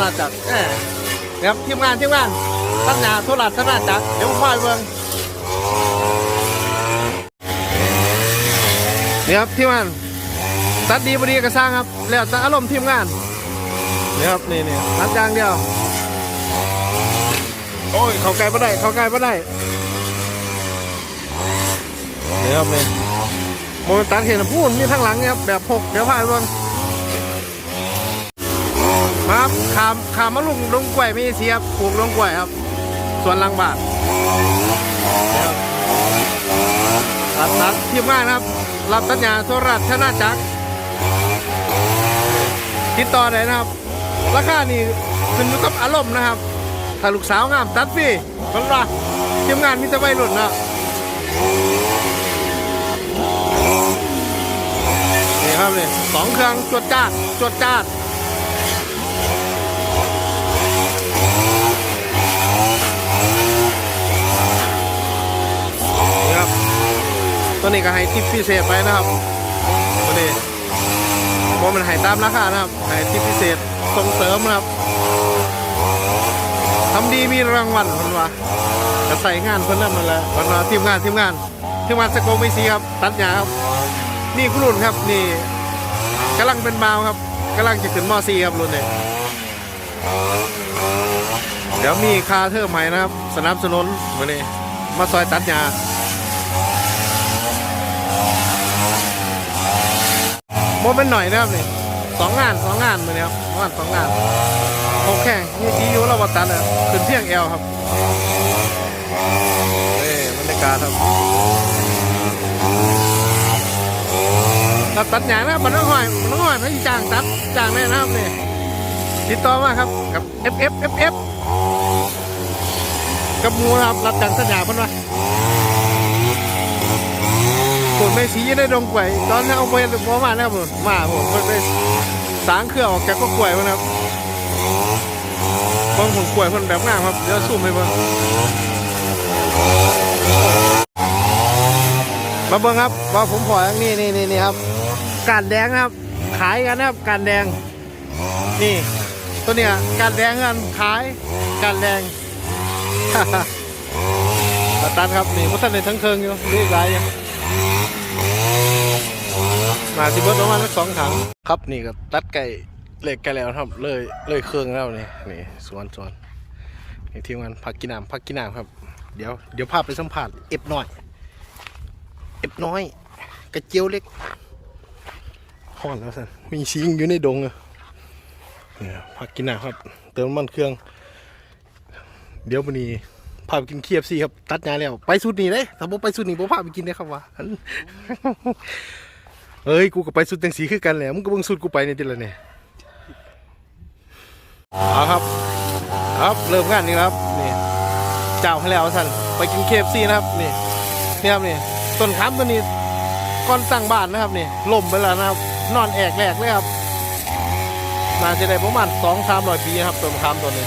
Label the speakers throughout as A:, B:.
A: วราจักรแหมนะครับทีมงานทีมงานตัดหญ้าทั่วราชอาณาจักรเดี๋ยวผมพาไปเบิ่งนี่ครับทีมงานตัดดีบดีกระสร้างครับ แล้วแต่อารมณ์ทีมงานนี่ครับนี่นี่ตัดยางเดียวโอ้ยเขาใกลไม่ได้เขาใกลไม่ได้นี่ครับนี่โมตันเห็นพูดมีทางหลังเนี่ยครับแบบหกเดี๋ยวพายบ ครับขามขามมาลุงลงกล้วยม่เสียบปลูกลงกล้วยครับส่วนลังบาทรับตัดตัดทีมงานครับ รับสัญญาโทรราชนาจักรติดต่อได้นะครับ ราคานี่ขึ้นอยู่กับอารมณ์นะครับ ถ้าลูกสาวงามตัดฟรีคนละทีมงานมีแต่วัยรุ่นนะนี่ครับนี่สองเครื่องจวดจ้าดจวดจ้าดนี่ครับ ตัวนี้ก็ให้ทิปพิเศษไปนะครับตัวนี้เพราะมันให้ตามราคานะครับให้ทิปพิเศษส่งเสริมนะครับทำดีมีรางวัลคนว่าจะใส่งานเพิ่นนั่นมาแล้วคนว่าทีมงานทีมงานทีมงานสโกไม่ซีครับตัดหญ้าครับ นี่คุณรุ่นครับนี่กำลังเป็นบาวครับกำลังจะขึ้นม .4 ครับรุ่นนี้เดี๋ยวมีคาเทอร์ใหม่นะครับ สนับสนุนมาเนี่มาซอยตัดหญ้า มเป็นหน่อยนะครับนี่สองงานสองงานมาเนี่ยครับสองงานสองงานโอแข่งนี่ชี้อยู่เราวัดตันเลยขึ้นเที่ยงแอลครับนี่บรรยากาศครับตัดตัดอย่างนะบมันต้องหอยมันต้องหอยพระจ้างตัดจางแน่นะครับนี่ติดต่อมาครับกับ F F F F กับมูนะครับรับจ้างสัญญาเพิ่นว่า ผมไม่สีได้ดงกล้วยตอนนี้เอาไปหมอมานะครับผมมาผมเพิ่นไปสางเครื่องออกจากก็กล้วยมันครับบางผมกล้วยเพิ่นแบบงามครับเดี๋ยวซูมให้เบิ่งมาเบิ่งครับว่าผมพออย่างนี้นี่นี่นี่ครับการแดงนะครับ ขายกันนะครับการแดง นี่ ตัวเนี้ยการแดงกันขายการแดงตัดตันครับนี่พุทธในทั้งเคิงอยู่เรียกไรอยู่ มาสิบวัตประมาณสักสองถังครับนี่ก็ตัดไก่เหล็กไก่แล้วครับเลยเลยเครื่องแล้วนี่นี่สวนสวนนี่ทีมงานพักกินน้ำพักกินน้ำครับ เดี๋ยวเดี๋ยวพาไปสัมผัสเอฟน้อยเอฟน้อย กระเจียวเล็กห่อนแล้วสันมีชิงอยู่ในดงอะเนี่พักกินหนาครับ เติมมันเครื่อง เดี๋ยววันนี้ พาไปกินเคียบซีครับ ตัดงานแล้ว ไปสุดนี้เลยถ้าบ่ไปสุดนี้บ่พาไปกินได้ครับวะอันเอ้ย กูก็ไปสุดจังสีคือกันแหละมึงก็เบิ่งสุดกูไปในทีละเนี่ยเอาครับ ครับ เริ่มงานนี่ครับ นี่เจ้าให้แล้วสันไปกินเคฟซีนะครับ นี่นี่ครับนี่ต้นขามตัวนี้ก่อนตั้งบ้านนะครับนี่ล่มไปแล้วนะครับ นอนแอกแหลกเลยครับน่าจะได้ประมาณสองสามร้อยปีครับต้นขามตัวนี้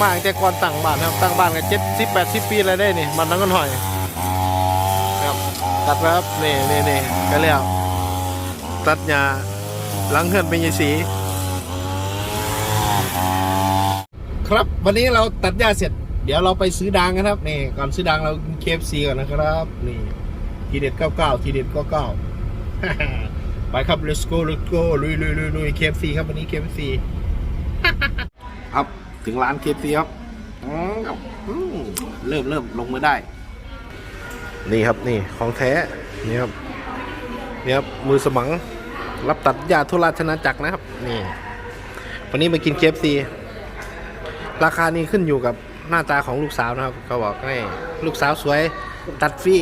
A: มาตั้งแต่ก่อนตั้งบ้านครับตั้งบ้านกันเจ็ดสิบแปดสิบปีอะไรได้นี่มันทั้งกันหอยครับตัดครับนี่นี่นี่ก็แล้วตัดหญ้าหลังเฮือนเป็นยายสี ครับวันนี้เราตัดหญ้าเสร็จ เดี๋ยวเราไปซื้อดังกันครับนี่ก่อนซื้อดังเราเคฟซีก่อนนะครับ นี่ทีเด็ด99ทีเด็ด99ไปครับ let's go let's go ลุยลุยลุยลุย KFC ครับวันนี้ KFC ครับ ถึงร้าน KFC ครับอืมครับอืมเริ่มเริ่มลงมือได้ นี่ครับนี่ของแท้นี่ครับนี่ครับมือสมังรับตัดยาทุราชนาจักรนะครับ นี่ วันนี้มากิน KFC ราคานี้ขึ้นอยู่กับหน้าตาของลูกสาวนะครับเขาบอกให้ลูกสาวสวยตัดฟรี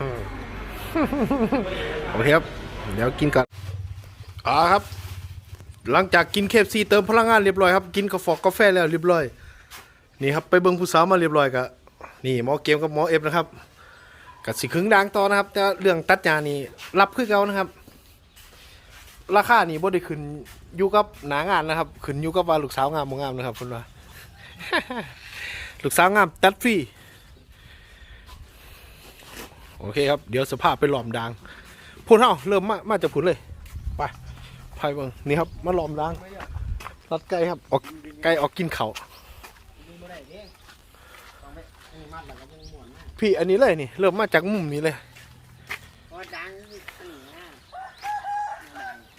A: อืมโอเคครับ เดี๋ยวกินก่อนอ๋อครับ หลังจากกินเคฟซีเติมพลังงานเรียบร้อยครับกินกาแฟกาแฟแล้วเรียบร้อย นี่ครับไปเบิ้งผู้สาวมาเรียบร้อยกะนี่หมอเกมกับหมอเอฟนะครับกับสิครึ่งดังต่อนะครับ แต่เรื่องตัดยานี่รับคือเก่านะครับ ราคานี่บ่ได้ขึ้นอยู่กับหนางานนะครับขึ้นอยู่กับว่าลูกสาวงามบ่งามนะครับคุณว่าลูกสาวงามตัดฟรีโอเคครับ เดี๋ยวสภาพไปหลอมดังพพูนเฮาเริ่มมามาจากพูนเลย ไป ไปเบิ่งนี่ครับมาหลอมล้างรัดไก่ครับออกไก่ออกกินเขาพี่อันนี้เลยนี่ เริ่มมาจากมุมนี้เลย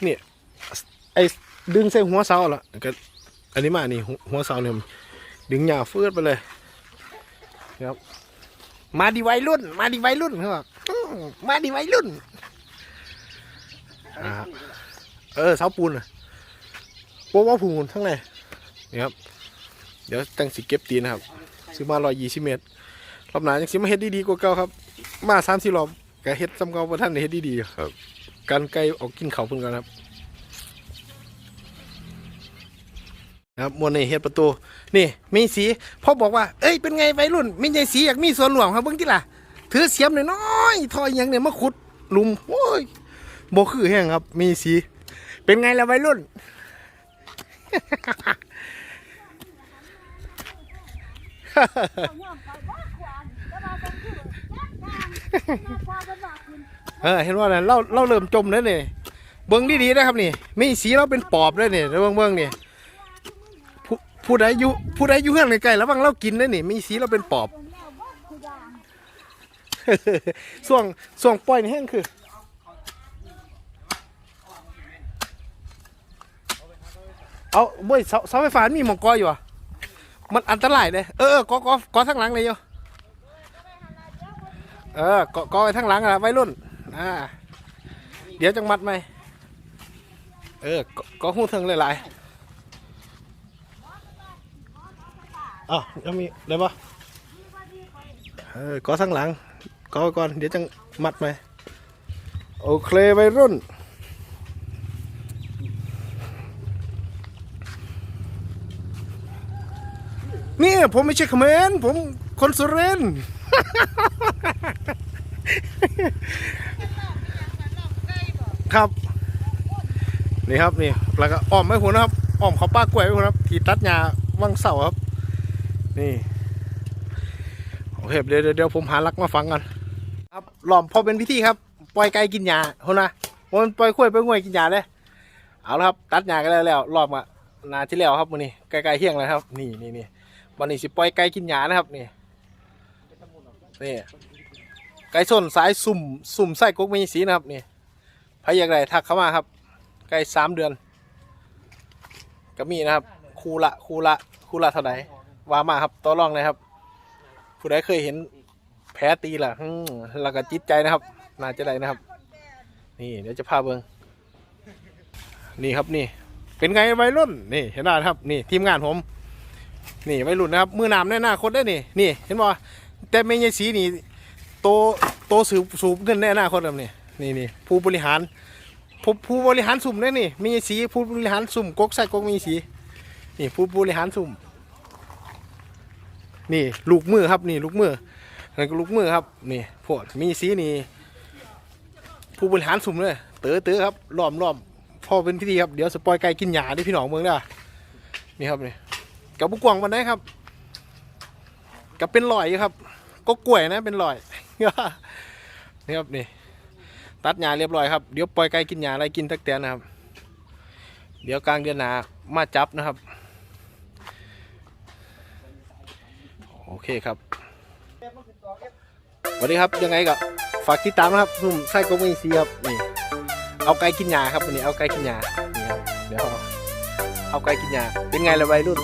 A: นี่ไอ้ดึงใส่หัวเสาละก็อันนี้มานี่หัวหัวเสาเนี่ยดึงหยาเฟือดไปเลยครับ มาดีวัยรุ่น มาดีวัยรุ่นเขาบอกมาดีวัยรุ่นอ่า เออเสาปูนอะโป๊ะว่าปูนทั้งในนี่ครับ เดี๋ยวตั้งสิเก็บตีนะครับ ซื้อมาร้อยยี่สิบเมตรรอบหน้ายังสิมาเฮ็ดดีๆกว่าเก่าครับ มาสามสี่รอบก็เฮ็ดซ้ำเก่าบ่ท่านได้เฮ็ดดีๆครับ การไกลออกกินเขาวเพิ่นกันครับนะครับมวนนี่เฮ็ดประตู นี่มีสีพ่อบอกว่า เอ้ยเป็นไงวัยรุ่นมีใจสีอยากมีส่วนร่วมครับเบิ่งที่ล่ะถือเสียมน้อยๆทอยอหยังเนี่ยมาขุดหลุมโอ้ยบ่คือแห้งครับ มีสี เป็นไงล่ะวัยรุ่น เออเห็นว่าน่ะเราเราเริ่มจมแล้วนี่เบิ่งดีๆนะครับนี่มีสีเราเป็นปอบเลยนี่เบิ่งเบิ่งนี่ผู้ผู้ใดอยู่ผู้ใดอยู่เฮือนใกล้ๆระวังเรากินนะนี่มีสีเราเป็นปอบ ส่วงส่วงปล่อยนี่แห้งคือ เอาบ่ยเสาเสาไฟฟ้ามีหมองกออยู่อะมันอันตรายเลยเออเออกอกอกอทั้งหลังเลยโยเออกอกอไว้ทั้งหลังอะไว้รุ่นอ่าเดี๋ยวจังมัดไหมเออกอกอหูเทิงหลายๆอ้าวยังมีได้ปะเออก็ทั้งหลังก็ก่อนเดี๋ยวจังมัดไหมโอเควัยรุ่น นี่ผมไม่ใช่เขมรผมคนสุรินทร์ครับ นี่ครับนี่แล้วก็อ้อมไม่หัวนะครับอ้อมเขาป้ากล้วยไม่หัวครับ ที่ตัดหญ้าวังเสาครับ นี่โอเคเดี๋ยวเดี๋ยวผมหาลักมาฟังกันครับหลอมพอเป็นพิธีครับ ปล่อยไก่กินหญ้าคนนะมันปล่อยกล้วยไปงวยกินหญ้าเลยเอาละครับ ตัดหญ้ากันแล้วแล้วรอบอะนาที่แล้วครับวันนี้ไก่ไก่เที่ยงแล้วครับ นี่นี่นี่ วันนี้สิปล่อยไก่กินหญ้านะครับนี่นี่ไก่ส้นสายสุ่มสุ่มไส้กุ๊กมีสีนะครับนี่ใครอยากได้ทักเข้ามาครับ ไก่สามเดือน ก็มีนะครับ คูละคูละคูละเท่าไหร่วามาครับต่อรองเลยครับ ผู้ใดเคยเห็นแผลตีล่ะแล้วก็จิตใจนะครับน่าจะได้นะครับ นี่เดี๋ยวจะพาเบิงนี่ครับนี่ เป็นไงวัยรุ่นนี่เห็นได้ครับ นี่ทีมงานผม นี่วัยรุ่นะครับ มือหนามแน่หน้าคนได้นี่นี่ เห็นบ่แต่ไม่ใช่สีนี่โตโตสูบสูบเงินแน่หน้าคนแบบนี่นี่นี่ผู้บริหารผู้ผู้บริหารสุ่มได้นี่มีสีผู้บริหารสุ่มกกใส่กกมีสีนี่ผู้บริหารสุ่ม นี่ลูกมือครับนี่ลูกมือนั่นก็ลูกมือครับนี่พวกมีสีนี่ผู้บริหารสุ่มเลยเต๋อเต๋อครับล้อมล้อมพอเป็นพิธีครับเดี๋ยวสปอยไก่กินหญ้าที่พี่หนองเมืองเด้อนี่ครับนี่ กับบุกวางวันไหนครับ กับเป็นลอยครับ ก็กล้วยนะเป็นลอยนี่ครับนี่ ตัดหญ้าเรียบร้อยครับเดี๋ยวปล่อยไก่กินหญ้าอะไรกินตักแตนนะครับ เดี๋ยวกลางเดือนหนามาจับนะครับ โอเคครับสวัสดีครับยังไงก็ฝากติดตามนะครับสุ่มไส้กบมีซีครับนี่เอาไก่กินหญ้าครับวันนี้เอาไก่กินหญ้านี่ครับเดี๋ยวเอาไก่กินหญ้าเป็นไงล่ะวัยรุ่น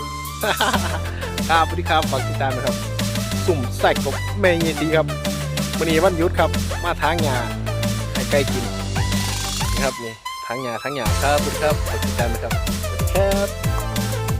A: ครับสวัสดีครับฝากติดตามนะครับ สุ่มใส่กบแม่ยีซีครับวันนี้วันยุดครับ มาทางหญ้าให้ไก่กินนะครับนี่ทางหญ้าทางหญ้าครับสวัสดีครับฝากติดตามนะครับสวัสดีครับ